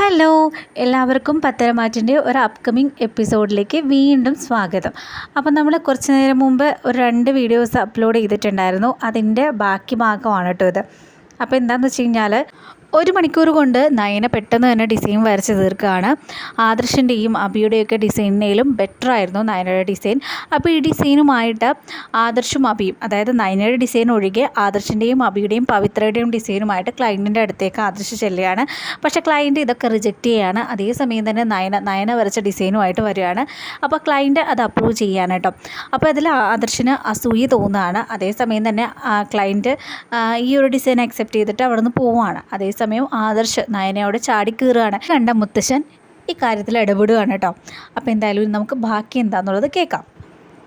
Hello എല്ലാവർക്കും പത്തരമാറ്റിന്റെ ഒരു upcoming എപ്പിസോഡിലേക്ക് വീണ്ടും സ്വാഗതം. അപ്പോൾ നമ്മൾ കുറച്ച് നേരം മുമ്പ് ഒരു രണ്ട് വീഡിയോസ് അപ്ലോഡ് ചെയ്തിട്ടുണ്ടായിരുന്നു. അതിന്റെ ബാക്കി ഭാഗമാണ് കേട്ടോ ഇത്. അപ്പോൾ എന്താണെന്ന് വെച്ച് കഴിഞ്ഞാൽ ഒരു മണിക്കൂർ കൊണ്ട് നയന പെട്ടെന്ന് തന്നെ ഡിസൈൻ വരച്ച് തീർക്കുകയാണ്. ആദർശിന്റെയും അബിയുടെയൊക്കെ ഡിസൈനിനേലും ബെറ്റർ ആയിരുന്നു നയനയുടെ ഡിസൈൻ. അപ്പോൾ ഈ ഡിസൈനുമായിട്ട് ആദർശും അബിയും അതായത് നയനയുടെ ഡിസൈൻ ഒഴികെ ആദർശിന്റെയും അബിയുടെയും പവിത്രയുടെയും ഡിസൈനുമായിട്ട് ക്ലയന്റിന്റെ അടുത്തേക്ക് ആദർശ് ചെല്ലുകയാണ്. പക്ഷേ ക്ലയന്റ് ഇതൊക്കെ റിജക്റ്റ് ചെയ്യുകയാണ്. അതേസമയം തന്നെ നയന നയന വരച്ച ഡിസൈനുമായിട്ട് വരികയാണ്. അപ്പോൾ ക്ലയന്റ് അത് അപ്രൂവ് ചെയ്യാണ് കേട്ടോ. അപ്പോൾ അതിൽ ആദർശിന് അസൂയ തോന്നുകയാണ്. അതേസമയം തന്നെ ക്ലയന്റ് ഈ ഒരു ഡിസൈൻ അക്സെപ്റ്റ് ചെയ്തിട്ട് അവിടെ നിന്ന് പോവുകയാണ് അതേസമയം ആദർശ് നയനയോട് ചാടിക്കീറുകയാണ്. കണ്ട മുത്തശ്ശൻ ഈ കാര്യത്തിൽ ഇടപെടുകയാണ് കേട്ടോ. അപ്പോൾ എന്തായാലും നമുക്ക് ബാക്കി എന്താണെന്നുള്ളത് കേൾക്കാം.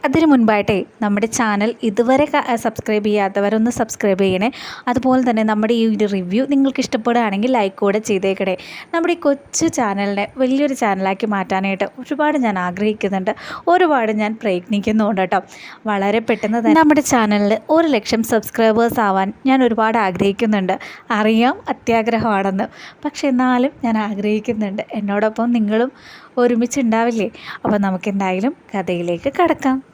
അതിന് മുൻപായിട്ടേ നമ്മുടെ ചാനൽ ഇതുവരെ സബ്സ്ക്രൈബ് ചെയ്യാത്തവരൊന്ന് സബ്സ്ക്രൈബ് ചെയ്യണേ. അതുപോലെ തന്നെ നമ്മുടെ ഈ ഒരു റിവ്യൂ നിങ്ങൾക്ക് ഇഷ്ടപ്പെടുകയാണെങ്കിൽ ലൈക്ക് കൂടെ ചെയ്തേക്കണേ. നമ്മുടെ ഈ കൊച്ചു ചാനലിനെ വലിയൊരു ചാനലാക്കി മാറ്റാനായിട്ട് ഒരുപാട് ഞാൻ ആഗ്രഹിക്കുന്നുണ്ട്. ഒരുപാട് ഞാൻ പ്രയത്നിക്കുന്നുണ്ട് കേട്ടോ. വളരെ പെട്ടെന്ന് തന്നെ നമ്മുടെ ചാനലിൽ ഒരു ലക്ഷം സബ്സ്ക്രൈബേഴ്സ് ആവാൻ ഞാൻ ഒരുപാട് ആഗ്രഹിക്കുന്നുണ്ട്. അറിയാം അത്യാഗ്രഹമാണെന്ന്. പക്ഷെ എന്നാലും ഞാൻ ആഗ്രഹിക്കുന്നുണ്ട്. എന്നോടൊപ്പം നിങ്ങളും ഒരുമിച്ചുണ്ടാവില്ലേ? അപ്പോൾ നമുക്ക് എന്തായാലും കഥയിലേക്ക് കടക്കാം.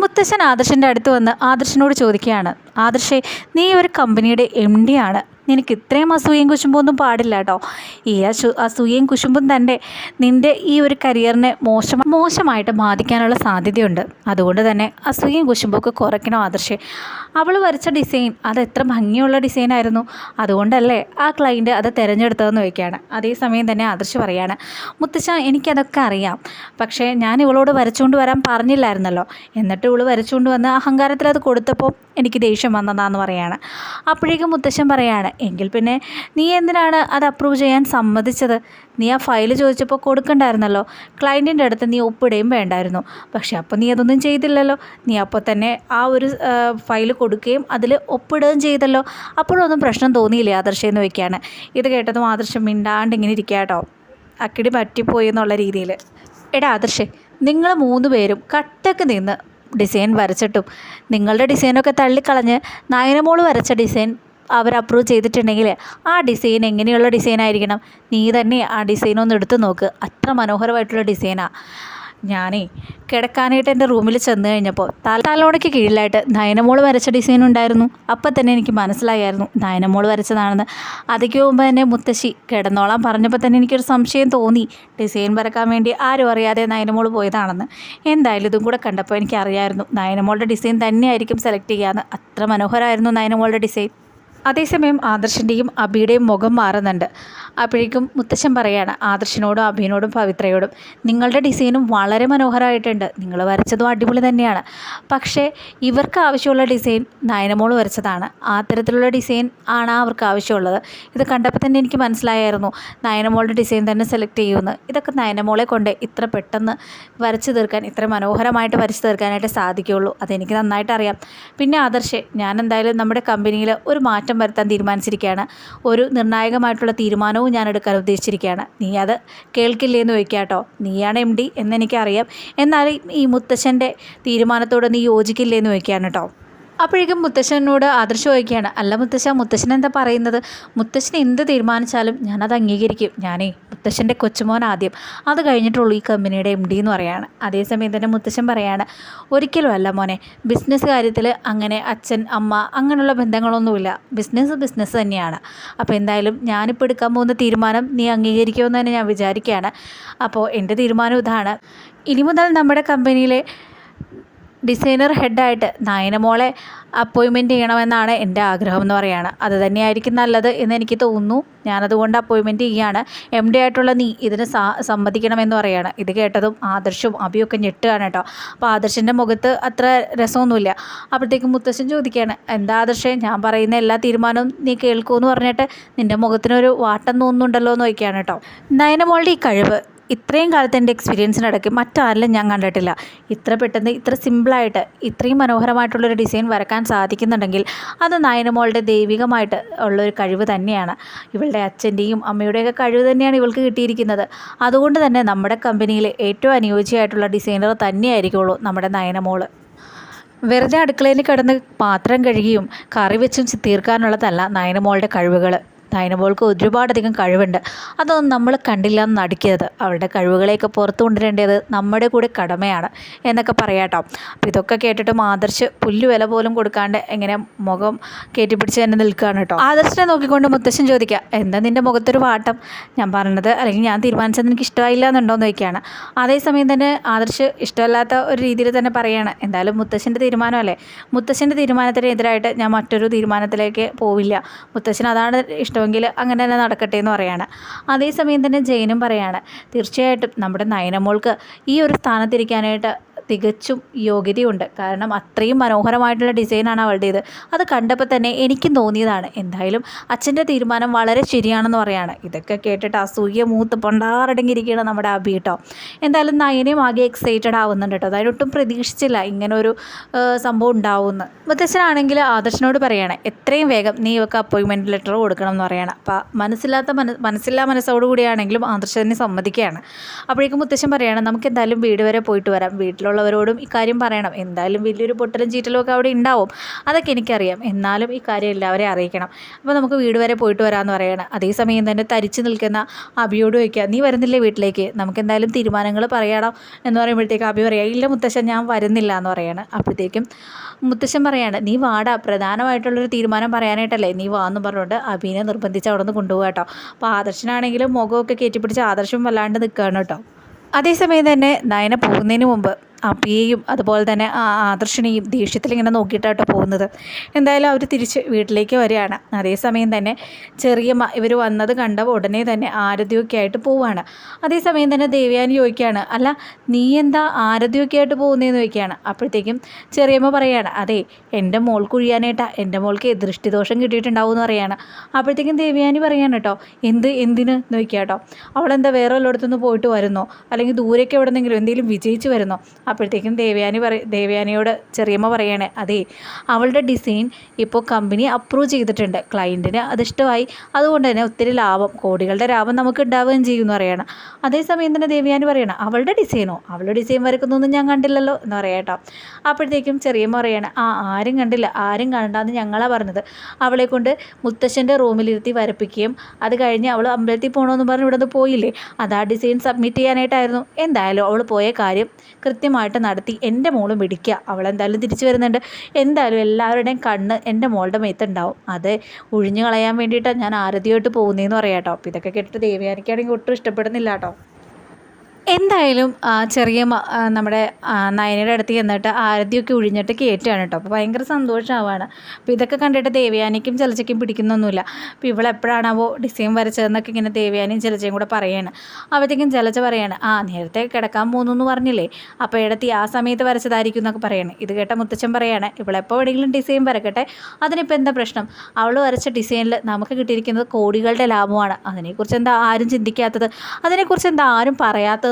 മുത്തശ്ശൻ ആദർശന്റെ അടുത്ത് വന്ന് ആദർശനോട് ചോദിക്കുകയാണ് ആദർശേ നീ ഒരു കമ്പനിയുടെ എം ഡി ആണ്. നിനക്ക് ഇത്രയും അസൂയയും കുശുമ്പും ഒന്നും പാടില്ല കേട്ടോ ഈ അസു അസൂയയും കുശുമ്പും തന്നെ നിന്റെ ഈ ഒരു കരിയറിനെ മോശം മോശമായിട്ട് ബാധിക്കാനുള്ള സാധ്യതയുണ്ട്. അതുകൊണ്ട് തന്നെ അസൂയയും കുശുമ്പും ഒക്കെ കുറയ്ക്കണം ആദർശേ. അവൾ വരച്ച ഡിസൈൻ അത് എത്ര ഭംഗിയുള്ള ഡിസൈനായിരുന്നു അതുകൊണ്ടല്ലേ ആ ക്ലൈന്റ് അത് തിരഞ്ഞെടുത്തതെന്ന് വയ്ക്കുകയാണ് അതേസമയം തന്നെ ആദർശ് പറയാണ് മുത്തശ്ശ എനിക്കതൊക്കെ അറിയാം. പക്ഷേ ഞാൻ ഇവളോട് വരച്ചുകൊണ്ട് വരാൻ പറഞ്ഞില്ലായിരുന്നല്ലോ. എന്നിട്ട് ഇവൾ വരച്ചുകൊണ്ട് വന്ന് അഹങ്കാരത്തിൽ അത് കൊടുത്തപ്പോൾ എനിക്ക് ദേഷ്യം വന്നതാന്ന് പറയാണ്. അപ്പോഴേക്കും മുത്തശ്ശൻ പറയാണ് എങ്കിൽ പിന്നെ നീ എന്തിനാണ് അത് അപ്രൂവ് ചെയ്യാൻ സമ്മതിച്ചത്? നീ ആ ഫയൽ ചോദിച്ചപ്പോൾ കൊടുക്കണ്ടായിരുന്നല്ലോ. ക്ലയന്റിന്റെ അടുത്ത് നീ ഒപ്പിടുകയും വേണ്ടായിരുന്നു. പക്ഷേ അപ്പോൾ നീ അതൊന്നും ചെയ്തില്ലല്ലോ. നീ അപ്പോൾ തന്നെ ആ ഒരു ഫയൽ കൊടുക്കുകയും അതിൽ ഒപ്പിടുകയും ചെയ്തല്ലോ. അപ്പോഴൊന്നും പ്രശ്നം തോന്നിയില്ലേ ആദർശെന്ന് വയ്ക്കുകയാണ് ഇത് കേട്ടതും ആദർശം മിണ്ടാണ്ട് ഇങ്ങനെ ഇരിക്കുക കേട്ടോ അക്കിടി പറ്റിപ്പോയി എന്നുള്ള രീതിയിൽ. എടാ ആദർശേ നിങ്ങൾ മൂന്ന് പേരും കട്ടക്ക് നിന്ന് ഡിസൈൻ വരച്ചിട്ടും നിങ്ങളുടെ ഡിസൈനൊക്കെ തള്ളിക്കളഞ്ഞ് നയനമോൾ വരച്ച ഡിസൈൻ അവർ അപ്രൂവ് ചെയ്തിട്ടുണ്ടെങ്കിൽ ആ ഡിസൈൻ എങ്ങനെയുള്ള ഡിസൈൻ ആയിരിക്കണം? നീ തന്നെ ആ ഡിസൈൻ ഒന്ന് എടുത്ത് നോക്ക്. അത്ര മനോഹരമായിട്ടുള്ള ഡിസൈനാണ് ഞാനേ കിടക്കാനായിട്ട് എന്റെ റൂമിൽ ചെന്ന് കഴിഞ്ഞപ്പോൾ തല തലോടയ്ക്ക് കീഴിലായിട്ട് നയനമോൾ വരച്ച ഡിസൈൻ ഉണ്ടായിരുന്നു. അപ്പം തന്നെ എനിക്ക് മനസ്സിലായായിരുന്നു നയനമോൾ വരച്ചതാണെന്ന്. അതിക്ക് മുമ്പ് തന്നെ മുത്തശ്ശി കിടന്നോളാം പറഞ്ഞപ്പോൾ തന്നെ എനിക്കൊരു സംശയം തോന്നി. ഡിസൈൻ വരക്കാൻ വേണ്ടി ആരും അറിയാതെ നയനമോൾ പോയതാണെന്ന്. എന്തായാലും ഇതും കൂടെ കണ്ടപ്പോൾ എനിക്കറിയായിരുന്നു നയനമോളുടെ ഡിസൈൻ തന്നെയായിരിക്കും സെലക്ട് ചെയ്യാമെന്ന് അത്ര മനോഹരമായിരുന്നു നയനമോളുടെ ഡിസൈൻ അതേസമയം ആദർശിന്റെയും അബിയുടെയും മുഖം മാറുന്നുണ്ട്. അപ്പോഴേക്കും മുത്തശ്ശൻ പറയാണ് ആദർശിനോടും അഭിനോടും പവിത്രയോടും നിങ്ങളുടെ ഡിസൈനും വളരെ മനോഹരമായിട്ടുണ്ട്. നിങ്ങൾ വരച്ചതും അടിപൊളി തന്നെയാണ്. പക്ഷേ ഇവർക്ക് ആവശ്യമുള്ള ഡിസൈൻ നയനമോൾ വരച്ചതാണ്. ആ തരത്തിലുള്ള ഡിസൈൻ ആണ് അവർക്ക് ആവശ്യമുള്ളത്. ഇത് കണ്ടപ്പോൾ തന്നെ എനിക്ക് മനസ്സിലായായിരുന്നു നയനമോളുടെ ഡിസൈൻ തന്നെ സെലക്ട് ചെയ്യുമെന്ന്. ഇതൊക്കെ നയനമോളെ കൊണ്ട് ഇത്ര പെട്ടെന്ന് വരച്ചു തീർക്കാൻ ഇത്ര മനോഹരമായിട്ട് വരച്ചു തീർക്കാനായിട്ട് സാധിക്കുകയുള്ളൂ. അതെനിക്ക് നന്നായിട്ട് അറിയാം പിന്നെ ആദർശ് ഞാൻ എന്തായാലും നമ്മുടെ കമ്പനിയിൽ ഒരു മാറ്റം മാറ്റം വരുത്താൻ തീരുമാനിച്ചിരിക്കുകയാണ്. ഒരു നിർണായകമായിട്ടുള്ള തീരുമാനവും ഞാൻ എടുക്കാൻ ഉദ്ദേശിച്ചിരിക്കുകയാണ്. നീ അത് കേൾക്കില്ലേ എന്ന് ചോദിക്കാട്ടോ കേട്ടോ. നീയാണ് എം ഡി എന്നെനിക്കറിയാം. എന്നാലും ഈ മുത്തശ്ശന്റെ തീരുമാനത്തോട് നീ യോജിക്കില്ലേ എന്ന് ചോദിക്കുകയാണ് കേട്ടോ. അപ്പോഴേക്കും മുത്തശ്ശനോട് ആദർശം ചോദിക്കുകയാണ് അല്ല മുത്തശ്ശ മുത്തശ്ശൻ എന്താ പറയുന്നത്? മുത്തശ്ശൻ എന്ത് തീരുമാനിച്ചാലും ഞാനത് അംഗീകരിക്കും. ഞാനേ മുത്തശ്ശന്റെ കൊച്ചുമോൻ ആദ്യം. അത് കഴിഞ്ഞിട്ടുള്ളൂ ഈ കമ്പനിയുടെ എം ഡി എന്ന് പറയാണ്. അതേസമയം തന്നെ മുത്തശ്ശൻ പറയാണ് ഒരിക്കലും അല്ല മോനെ ബിസിനസ് കാര്യത്തിൽ അങ്ങനെ അച്ഛൻ അമ്മ അങ്ങനെയുള്ള ബന്ധങ്ങളൊന്നുമില്ല. ബിസിനസ് ബിസിനസ് തന്നെയാണ്. അപ്പോൾ എന്തായാലും ഞാനിപ്പോൾ എടുക്കാൻ പോകുന്ന തീരുമാനം നീ അംഗീകരിക്കുമെന്ന് തന്നെ ഞാൻ വിചാരിക്കുകയാണ്. അപ്പോൾ എന്റെ തീരുമാനം ഇതാണ്. ഇനി മുതൽ നമ്മുടെ കമ്പനിയിലെ ഡിസൈനർ ഹെഡായിട്ട് നയനമോളെ അപ്പോയിൻമെന്റ് ചെയ്യണമെന്നാണ് എന്റെ ആഗ്രഹം എന്ന് പറയുകയാണ് അത് തന്നെയായിരിക്കും നല്ലത് എന്ന് എനിക്ക് തോന്നുന്നു. ഞാനതുകൊണ്ട് അപ്പോയിൻമെന്റ് ചെയ്യുകയാണ്. എം ഡി ആയിട്ടുള്ള നീ ഇതിന് സാ സമ്മതിക്കണമെന്ന് പറയുകയാണ് ഇത് കേട്ടതും ആദർശവും അഭിയൊക്കെ ഞെട്ടുകയാണ് കേട്ടോ. അപ്പോൾ ആദർശന്റെ മുഖത്ത് അത്ര രസമൊന്നുമില്ല. അപ്പോഴത്തേക്കും മുത്തശ്ശൻ ചോദിക്കുകയാണ് എന്താ ആദർശേ ഞാൻ പറയുന്ന എല്ലാ തീരുമാനവും നീ കേൾക്കുമെന്ന് പറഞ്ഞിട്ട് നിന്റെ മുഖത്തിനൊരു വാട്ടം തോന്നുന്നുണ്ടല്ലോ എന്ന് ചോദിക്കുകയാണ് കേട്ടോ. നയനമോളുടെ ഈ കഴിവ് ഇത്രയും കാലത്തെ എന്റെ എക്സ്പീരിയൻസിനിടയ്ക്ക് മറ്റാരിലും ഞാൻ കണ്ടിട്ടില്ല. ഇത്ര പെട്ടെന്ന് ഇത്ര സിമ്പിളായിട്ട് ഇത്രയും മനോഹരമായിട്ടുള്ളൊരു ഡിസൈൻ വരക്കാൻ സാധിക്കുന്നുണ്ടെങ്കിൽ അത് നയനമോളുടെ ദൈവികമായിട്ട് ഉള്ളൊരു കഴിവ് തന്നെയാണ്. ഇവളുടെ അച്ഛന്റെയും അമ്മയുടെയൊക്കെ കഴിവ് തന്നെയാണ് ഇവൾക്ക് കിട്ടിയിരിക്കുന്നത്. അതുകൊണ്ട് തന്നെ നമ്മുടെ കമ്പനിയിലെ ഏറ്റവും അനുയോജ്യമായിട്ടുള്ള ഡിസൈനർ തന്നെയായിരിക്കുള്ളൂ നമ്മുടെ നയനമോൾ വെറുതെ അടുക്കളയിൽ കിടന്ന് പാത്രം കഴുകിയും കറി വെച്ചും തീർക്കാനുള്ളതല്ല നയനമോളുടെ കഴിവുകൾ നയനമോൾക്ക് ഒരുപാടധികം കഴിവുണ്ട്. അതൊന്നും നമ്മൾ കണ്ടില്ല എന്ന് നടിക്കരുത്. അവളുടെ കഴിവുകളെയൊക്കെ പുറത്തു കൊണ്ടുവരേണ്ടത് നമ്മുടെ കൂടെ കടമയാണ് എന്നൊക്കെ പറയാട്ടോ. അപ്പോൾ ഇതൊക്കെ കേട്ടിട്ട് ആദർശ് പുല്ലുവില പോലും കൊടുക്കാണ്ട് എങ്ങനെ മുഖം കയറ്റിപ്പിടിച്ച് തന്നെ നിൽക്കുകയാണ് കേട്ടോ. ആദർശിനെ നോക്കിക്കൊണ്ട് മുത്തശ്ശൻ ചോദിക്കുക എന്താ നിന്റെ മുഖത്തൊരു വാട്ടം? ഞാൻ പറഞ്ഞത് അല്ലെങ്കിൽ ഞാൻ തീരുമാനിച്ചത് എനിക്ക് ഇഷ്ടമായില്ല എന്നുണ്ടോയെന്ന് ചോദിക്കുകയാണ് അതേസമയം തന്നെ ആദർശ് ഇഷ്ടമല്ലാത്ത ഒരു രീതിയിൽ തന്നെ പറയുകയാണ് എന്തായാലും മുത്തശ്ശന്റെ തീരുമാനമല്ലേ മുത്തശ്ശന്റെ തീരുമാനത്തിനെതിരായിട്ട് ഞാൻ മറ്റൊരു തീരുമാനത്തിലേക്ക് പോവില്ല. മുത്തശ്ശൻ അതാണ് ഇഷ്ടമെങ്കിൽ അങ്ങനെ തന്നെ നടക്കട്ടെ എന്ന് പറയാണ്. അതേസമയം തന്നെ ജയനും പറയാണ് തീർച്ചയായിട്ടും നമ്മുടെ നയനമോൾക്ക് ഈ ഒരു സ്ഥാനത്തിരിക്കാനായിട്ട് തികച്ചും യോഗ്യതയുണ്ട്. കാരണം അത്രയും മനോഹരമായിട്ടുള്ള ഡിസൈനാണ് അവളുടേത്. അത് കണ്ടപ്പോൾ തന്നെ എനിക്കും തോന്നിയതാണ്. എന്തായാലും അച്ഛന്റെ തീരുമാനം വളരെ ശരിയാണെന്ന് പറയാണ്. ഇതൊക്കെ കേട്ടിട്ട് അസൂയ മൂത്ത് പൊണ്ടാറടങ്ങിയിരിക്കുകയാണ് നമ്മുടെ അബി കേട്ടോ എന്തായാലും നയനയും ആകെ എക്സൈറ്റഡ് ആവുന്നുണ്ട് കേട്ടോ അതായത് ഒട്ടും പ്രതീക്ഷിച്ചില്ല ഇങ്ങനെ ഒരു സംഭവം ഉണ്ടാവുമെന്ന്. മുത്തച്ഛനാണെങ്കിൽ ആദർശനോട് പറയാണ് എത്രയും വേഗം നീ ഇവക്ക് അപ്പോയിൻമെന്റ് ലെറ്റർ കൊടുക്കണം എന്ന് പറയണം. അപ്പോൾ മനസ്സില്ലാത്ത മന മനസ്സില്ലാ മനസ്സോടുകൂടിയാണെങ്കിലും ആദർശനെ സമ്മതിക്കുകയാണ്. അപ്പോഴേക്കും മുത്തശ്ശൻ പറയാണ് നമുക്ക് എന്തായാലും വീട് വരെ പോയിട്ട് വരാം. വീട്ടിലുള്ളവരോടും ഇക്കാര്യം പറയണം. എന്തായാലും വലിയൊരു പൊട്ടലും ചീറ്റലും ഒക്കെ അവിടെ ഉണ്ടാവും. അതൊക്കെ എനിക്കറിയാം. എന്നാലും ഇക്കാര്യം കാര്യം എല്ലാവരെയും അറിയിക്കണം. അപ്പോൾ നമുക്ക് വീട് വരെ പോയിട്ട് വരാമെന്ന് പറയണം. അതേസമയം തന്നെ തരിച്ചു നിൽക്കുന്ന അബിയോട് ചോദിക്കുക നീ വരുന്നില്ലേ വീട്ടിലേക്ക്? നമുക്ക് എന്തായാലും തീരുമാനങ്ങൾ പറയണം. എന്ന് പറയുമ്പോഴത്തേക്ക് അബി പറയാം ഇല്ല മുത്തശ്ശൻ ഞാൻ വരുന്നില്ല എന്ന് പറയാണ്. അപ്പോഴത്തേക്കും മുത്തശ്ശൻ പറയാണ് നീ വാടാ. പ്രധാനമായിട്ടുള്ളൊരു തീരുമാനം പറയാനായിട്ടല്ലേ? നീ വാ എന്ന് പറഞ്ഞുകൊണ്ട് അബീനെ നിർബന്ധിച്ച് അവിടെ നിന്ന് കൊണ്ടുപോകാം കേട്ടോ. അപ്പോൾ ആദർശനാണെങ്കിലും മുഖമൊക്കെ കയറ്റിപ്പിടിച്ച് ആദർശം വല്ലാണ്ട് നിൽക്കുകയാണ് കേട്ടോ. അതേസമയം തന്നെ നയന പോകുന്നതിന് മുമ്പ് അബിയെയും അതുപോലെ തന്നെ ആദർശിനെയും ദേഷ്യത്തിലിങ്ങനെ നോക്കിയിട്ടാട്ടോ പോകുന്നത്. എന്തായാലും അവർ തിരിച്ച് വീട്ടിലേക്ക് വരികയാണ്. അതേസമയം തന്നെ ചെറിയമ്മ ഇവർ വന്നത് കണ്ട ഉടനെ തന്നെ ആരതിയൊക്കെ ആയിട്ട് പോവുകയാണ്. അതേസമയം തന്നെ ദേവയാനി ചോദിക്കുകയാണ് അല്ല നീ എന്താ ആരതിയൊക്കെ ആയിട്ട് പോകുന്നതെന്ന് ചോദിക്കുകയാണ്. അപ്പോഴത്തേക്കും ചെറിയമ്മ പറയുകയാണ് അതെ എന്റെ മോൾ കുഴിയാനായിട്ടാ എന്റെ മോൾക്ക് ദൃഷ്ടിദോഷം കിട്ടിയിട്ടുണ്ടാവും എന്ന് പറയാണ്. അപ്പോഴത്തേക്കും ദേവ്യാനി പറയാണ് കേട്ടോ എന്ത് എന്തിന്? നോക്കിയാട്ടോ അവളെന്താ വേറെ വല്ലയിടത്തുനിന്ന് പോയിട്ട് വരുന്നോ? അല്ലെങ്കിൽ ദൂരേക്ക് എവിടെന്നെങ്കിലും എന്തെങ്കിലും വിജയിച്ച് വരുന്നോ? അപ്പോഴത്തേക്കും ദേവയാനി പറ ദേവയാനിയോട് ചെറിയമ്മ പറയണേ അതെ അവളുടെ ഡിസൈൻ ഇപ്പോൾ കമ്പനി അപ്രൂവ് ചെയ്തിട്ടുണ്ട്. ക്ലയന്റിന് അത് ഇഷ്ടമായി. അതുകൊണ്ട് തന്നെ ഒത്തിരി ലാഭം കോടികളുടെ ലാഭം നമുക്ക് ഉണ്ടാവുകയും ചെയ്യും എന്ന് പറയണം. അതേസമയം തന്നെ ദേവയാനി പറയണം അവളുടെ ഡിസൈനോ അവളുടെ ഡിസൈൻ വരക്കുന്നൊന്നും ഞാൻ കണ്ടില്ലല്ലോ എന്ന് പറയാം കേട്ടോ. അപ്പോഴത്തേക്കും ചെറിയമ്മ പറയണം ആ ആരും കണ്ടില്ല. ആരും കണ്ടാന്ന് ഞങ്ങളാണ് പറഞ്ഞത്. അവളെ കൊണ്ട് മുത്തശ്ശന്റെ റൂമിലിരുത്തി വരപ്പിക്കുകയും അത് കഴിഞ്ഞ് അവൾ അമ്പലത്തിൽ പോകണമെന്ന് പറഞ്ഞ് ഇവിടെ നിന്ന് പോയില്ലേ? അത് ആ ഡിസൈൻ സബ്മിറ്റ് ചെയ്യാനായിട്ടായിരുന്നു. എന്തായാലും അവൾ പോയ കാര്യം കൃത്യമായിട്ട് നടത്തി എന്റെ മോളും പിടിക്കുക അവൾ എന്തായാലും തിരിച്ചു വരുന്നുണ്ട്. എന്തായാലും എല്ലാവരുടെയും കണ്ണ് എന്റെ മോളുടെ മേത്തുണ്ടാവും അത് ഒഴിഞ്ഞു കളയാൻ വേണ്ടിയിട്ടാണ് ഞാൻ ആരതിയായിട്ട് പോകുന്നതെന്ന് പറയാം കേട്ടോ. അപ്പോൾ ഇതൊക്കെ കേട്ടിട്ട് ദേവയാനിക്കാണെങ്കിൽ ഒട്ടും ഇഷ്ടപ്പെടുന്നില്ല കേട്ടോ. എന്തായാലും ചെറിയ നമ്മുടെ നയനയുടെ അടുത്ത് ചെന്നിട്ട് ആരതിയൊക്കെ ഒഴിഞ്ഞിട്ട് കയറ്റുകയാണ് കേട്ടോ. അപ്പോൾ ഭയങ്കര സന്തോഷമാവാണ് അപ്പോൾ ഇതൊക്കെ കണ്ടിട്ട് ദേവയാനിക്കും ചലച്ചയ്ക്കും പിടിക്കുന്നൊന്നുമില്ല. അപ്പോൾ ഇവളെപ്പോഴാണാവോ ഡിസൈൻ വരച്ചതെന്നൊക്കെ ഇങ്ങനെ ദേവയാനിയും ചലച്ചയും കൂടെ പറയാണ്. അപ്പോഴത്തേക്കും ചലച്ച പറയാണ് ആ നേരത്തെ കിടക്കാൻ പോകുന്നു എന്ന് പറഞ്ഞില്ലേ? അപ്പോൾ ഇടത്തി ആ സമയത്ത് വരച്ചതായിരിക്കും എന്നൊക്കെ പറയണേ. ഇത് കേട്ട മുത്തച്ഛൻ പറയാണ് ഇവളെപ്പോൾ എവിടെയെങ്കിലും ഡിസൈൻ വരക്കട്ടെ? അതിനിപ്പോൾ എന്താ പ്രശ്നം? അവൾ വരച്ച ഡിസൈനിൽ നമുക്ക് കിട്ടിയിരിക്കുന്നത് കോടികളുടെ ലാഭമാണ്. അതിനെക്കുറിച്ച് എന്താ ആരും ചിന്തിക്കാത്തത്? അതിനെക്കുറിച്ച് എന്താ ആരും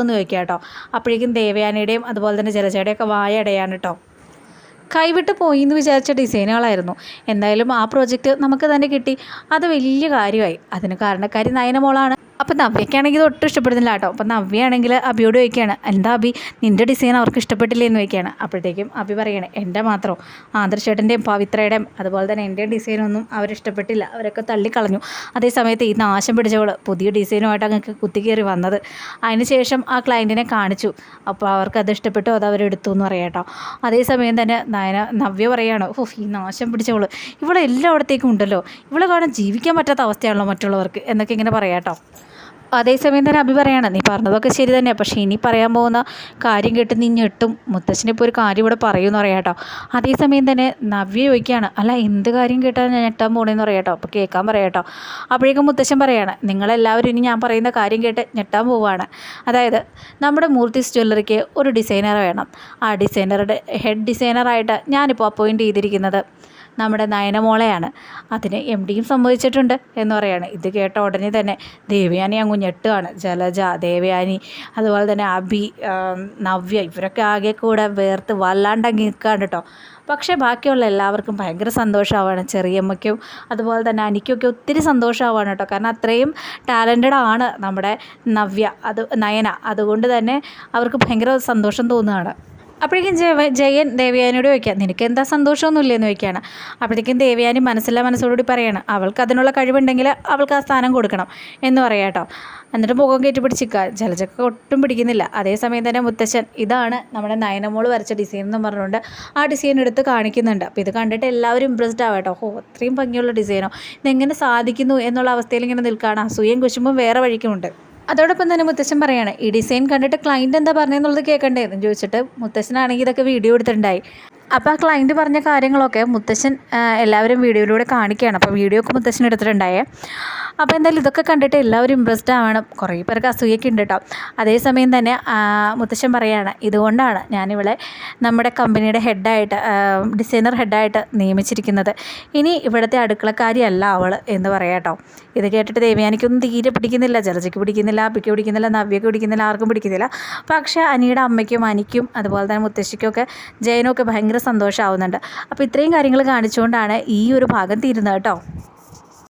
പറയാത്തതെന്ന് ചോദിക്കുക കേട്ടോ. അപ്പോഴേക്കും ദേവയാനിയുടെയും അതുപോലെ തന്നെ ജലജയുടെയും ഒക്കെ വായ അടയാണ് കേട്ടോ. കൈവിട്ട് പോയി എന്ന് വിചാരിച്ച ഡിസൈനുകളായിരുന്നു. എന്തായാലും ആ പ്രോജക്റ്റ് നമുക്ക് തന്നെ കിട്ടി. അത് വലിയ കാര്യമായി. അതിന് കാരണക്കാരി നയനമോളാണ്. അപ്പം നവ്യക്കാണെങ്കിൽ ഇത് ഒട്ടും ഇഷ്ടപ്പെടുന്നില്ല കേട്ടോ. അപ്പം നവ്യയാണെങ്കിൽ അബിയോട് ചോദിക്കുകയാണ് എന്താ അബി? നിന്റെ ഡിസൈൻ അവർക്ക് ഇഷ്ടപ്പെട്ടില്ലേ? എന്ന് ചോദിക്കുകയാണ്. അപ്പോഴത്തേക്കും അബി പറയണേ എന്റെ മാത്രം. ആദർശേട്ടന്റെയും പവിത്രയുടെയും അതുപോലെ തന്നെ എന്റെയും ഡിസൈനൊന്നും അവരിഷ്ടപ്പെട്ടില്ല അവരൊക്കെ തള്ളിക്കളഞ്ഞു. അതേസമയത്ത് ഈ നാശം പിടിച്ചവൾ പുതിയ ഡിസൈനുമായിട്ട് അങ്ങ് കുത്തിക്കയറി വന്നത്. അതിനുശേഷം ആ ക്ലയന്റിനെ കാണിച്ചു. അപ്പോൾ അവർക്ക് അത് ഇഷ്ടപ്പെട്ടു? അത് അവരെടുത്തു എന്ന് പറയാം കേട്ടോ. അതേസമയം തന്നെ നയന നവ്യ പറയാണ് ഓ ഈ നാശം പിടിച്ചവൾ ഇവിടെ എല്ലായിടത്തേക്കും ഉണ്ടല്ലോ. ഇവളെ കാണാൻ ജീവിക്കാൻ പറ്റാത്ത അവസ്ഥയാണല്ലോ മറ്റുള്ളവർക്ക്. എന്നൊക്കെ ഇങ്ങനെ പറയാം കേട്ടോ. അതേസമയം തന്നെ അഭി പറയാണ് നീ പറഞ്ഞതൊക്കെ ശരി തന്നെ പക്ഷേ ഇനി പറയാൻ പോകുന്ന കാര്യം കേട്ട് നീ ഞെട്ടും. മുത്തച്ഛനെ ഇപ്പോൾ ഒരു കാര്യം ഇവിടെ പറയുമെന്ന് പറയാം കേട്ടോ. അതേസമയം തന്നെ നവ്യ ചോദിക്കുകയാണ് അല്ല എന്ത് കാര്യം കേട്ടാൽ ഞാൻ ഞെട്ടാൻ പോകണമെന്ന് പറയാം കേട്ടോ അപ്പോൾ കേൾക്കാൻ പറയാം കേട്ടോ. അപ്പോഴേക്കും മുത്തച്ഛൻ പറയാണ് നിങ്ങളെല്ലാവരും ഇനി ഞാൻ പറയുന്ന കാര്യം കേട്ട് ഞെട്ടാൻ പോവുകയാണ് അതായത് നമ്മുടെ മൂർത്തിസ് ജ്വല്ലറിക്ക് ഒരു ഡിസൈനർ വേണം. ആ ഡിസൈനറുടെ ഹെഡ് ഡിസൈനറായിട്ട് ഞാനിപ്പോൾ അപ്പോയിന്റ് ചെയ്തിരിക്കുന്നത്. നമ്മുടെ നയനമോളെയാണ്. അതിന് എം ഡിയും സമ്മതിച്ചിട്ടുണ്ട് എന്ന് പറയാണ്. ഇത് കേട്ട ഉടനെ തന്നെ ദേവയാനി അങ്ങ് ഞെട്ടുകയാണ്. ജലജ ദേവയാനി അതുപോലെ തന്നെ അഭി നവ്യ ഇവരൊക്കെ ആകെ കൂടെ വേർത്ത് വല്ലാണ്ടങ്ങ് നിൽക്കുകയാണ് കേട്ടോ. പക്ഷേ ബാക്കിയുള്ള എല്ലാവർക്കും ഭയങ്കര സന്തോഷമാവാണ്. ചെറിയമ്മയ്ക്കും അതുപോലെ തന്നെ അനിക്കൊക്കെ ഒത്തിരി സന്തോഷമാവാണ് കേട്ടോ. കാരണം അത്രയും ടാലന്റഡ് ആണ് നമ്മുടെ നവ്യ അത് നയന. അതുകൊണ്ട് തന്നെ അവർക്ക് ഭയങ്കര സന്തോഷം തോന്നുകയാണ്. അപ്പോഴേക്കും ജയ ജയൻ ദേവയാനിയോട് ചോദിക്കാം നിനക്ക് എന്താ സന്തോഷമൊന്നുമില്ലെന്ന് ചോദിക്കുകയാണ്. അപ്പോഴേക്കും ദേവയാനി മനസ്സില്ല മനസ്സോടുകൂടി പറയാണ് അവൾക്ക് അതിനുള്ള കഴിവുണ്ടെങ്കിൽ അവൾക്ക് ആ സ്ഥാനം കൊടുക്കണം എന്ന് പറയാം കേട്ടോ എന്നിട്ട് മുഖം കയറ്റി പിടിച്ചിക്കുക ജലജക്ക ഒട്ടും പിടിക്കുന്നില്ല. അതേസമയം തന്നെ മുത്തശ്ശൻ ഇതാണ് നമ്മുടെ നയനമോൾ വരച്ച ഡിസൈൻ എന്ന് പറഞ്ഞുകൊണ്ട് ആ ഡിസൈൻ എടുത്ത് കാണിക്കുന്നുണ്ട്. അപ്പോൾ ഇത് കണ്ടിട്ട് എല്ലാവരും ഇമ്പ്രസ്ഡ് ആവാം കേട്ടോ ഓ അത്രയും ഭംഗിയുള്ള ഡിസൈനോ ഇതെങ്ങനെ സാധിക്കുന്നു എന്നുള്ള അവസ്ഥയിൽ ഇങ്ങനെ നിൽക്കുകയാണ്. അസൂയം കുശുമ്പും വേറെ വഴിക്കുമുണ്ട്. അതോടൊപ്പം തന്നെ മുത്തശ്ശൻ പറയാണ് ഈ ഡിസൈൻ കണ്ടിട്ട് ക്ലയന്റ് എന്താ പറഞ്ഞതെന്നുള്ളത് കേൾക്കണ്ടേ എന്ന് ചോദിച്ചിട്ട് മുത്തശ്ശനാണെങ്കിൽ ഇതൊക്കെ വീഡിയോ എടുത്തിട്ടുണ്ടായി. അപ്പോൾ ആ ക്ലയന്റ് പറഞ്ഞ കാര്യങ്ങളൊക്കെ മുത്തശ്ശൻ എല്ലാവരും വീഡിയോയിലൂടെ കാണിക്കുകയാണ്. അപ്പോൾ വീഡിയോ ഒക്കെ മുത്തശ്ശൻ എടുത്തിട്ടുണ്ടായേ. അപ്പോൾ എന്തായാലും ഇതൊക്കെ കണ്ടിട്ട് എല്ലാവരും ഇമ്പ്രസ്ഡ് ആവണം. കുറേ പേർക്ക് അസൂയൊക്കെ ഉണ്ട് കേട്ടോ അതേസമയം തന്നെ മുത്തശ്ശൻ പറയാണ് ഇതുകൊണ്ടാണ് ഞാനിവിടെ നമ്മുടെ കമ്പനിയുടെ ഹെഡായിട്ട് ഡിസൈനർ ഹെഡായിട്ട് നിയമിച്ചിരിക്കുന്നത്. ഇനി ഇവിടുത്തെ അടുക്കളക്കാരിയല്ല അവൾ എന്ന് പറയാം ഇത് കേട്ടിട്ട് ദേവയാനിക്കൊന്നും തീരെ പിടിക്കുന്നില്ല. ജലജയ്ക്ക് പിടിക്കുന്നില്ല അപ്പിക്ക് പിടിക്കുന്നില്ല നവ്യക്ക് പിടിക്കുന്നില്ല ആർക്കും പിടിക്കുന്നില്ല. പക്ഷേ അനിയുടെ അമ്മയ്ക്കും അനിക്കും അതുപോലെ തന്നെ മുത്തശ്ശിക്കൊക്കെ ജയനൊക്കെ ഭയങ്കര സന്തോഷമാവുന്നുണ്ട് അപ്പോൾ ഇത്രയും കാര്യങ്ങൾ കാണിച്ചുകൊണ്ടാണ് ഈ ഒരു ഭാഗം തീരുന്നത് കേട്ടോ